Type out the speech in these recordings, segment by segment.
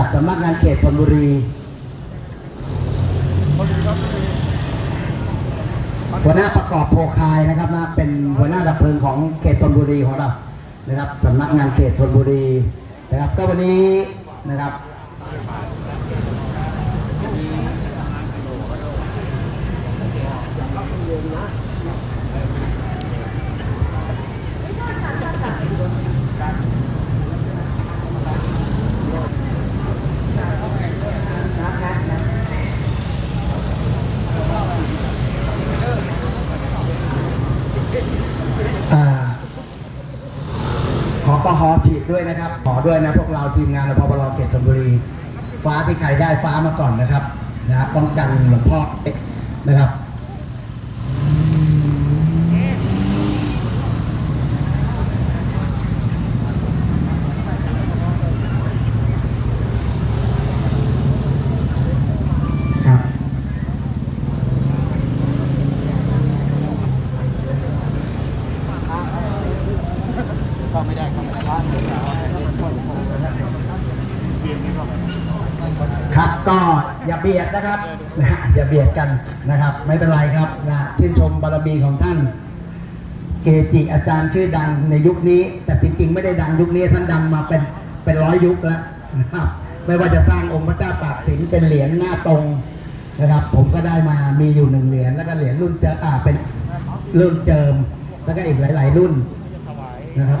จากสำนักงานเขตธนบุรี หัวหน้าประกอบโพคายนะครับนะเป็นหัวหน้าดับเพลิงของเขตธนบุรีของเรานะครับสำนักงานเขตธนบุรีนะครับ ก็วันนี้นะครับ อปหอฉีดด้วยนะครับขอด้วยนะพวกเราทีมงานรพบรเขตธนบุรี ฟ้าที่ใครได้ฟ้ามาก่อนนะครับนะครับป้องกันหลวงพ่อเอ๊ะนะครับ ครับ ก็อย่าเบียดนะครับนะอย่าเบียดกันนะครับ ไม่เป็นไรครับนะชื่นชมบารมีของท่าน เกจิอาจารย์ชื่อดังในยุคนี้ แต่จริงๆ ไม่ได้ดังยุคนี้ท่านดังมาเป็นเป็นร้อยยุคแล้วนะครับไม่ว่าจะสร้างองค์พระเจ้าตากสินเป็นเหรียญหน้าตรงนะครับ ผมก็ได้มามีอยู่หนึ่งเหรียญแล้วก็เหรียญรุ่นเจออ่าเป็นรุ่นเจิม แล้วก็อีกหลาย ๆ รุ่นนะครับ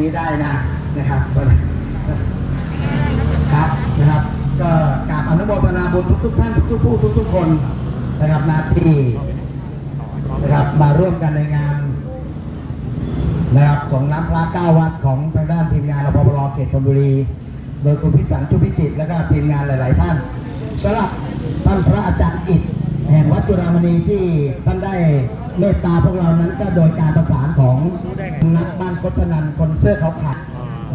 นี้ได้นะนะครับครับนะครับ ก็กราบอนุโมทนาบุญทุกๆท่านทุกๆผู้ทุกๆคนนะครับนาที่นะครับมาร่วมกันในงานนะครับของน้ำพระเก้าวัดของทางด้านทีมงานรพบรเขตธนบุรี โดยคุณพิสันชุพิจิตรและก็ทีมงานหลาย ๆ ท่านสำหรับท่านพระอาจารย์อิฐแห่งวัดจุฬามณีที่ท่านได้ เมตตาพวกเรานั้นก็โดยการประสานของนักบ้านโคตนันคนเสื้อขาวขาด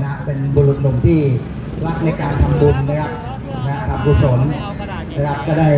นะเป็นบุรุษหนุ่มที่รักในการทำบุญนะครับนะทำกุศลนะครับก็ได้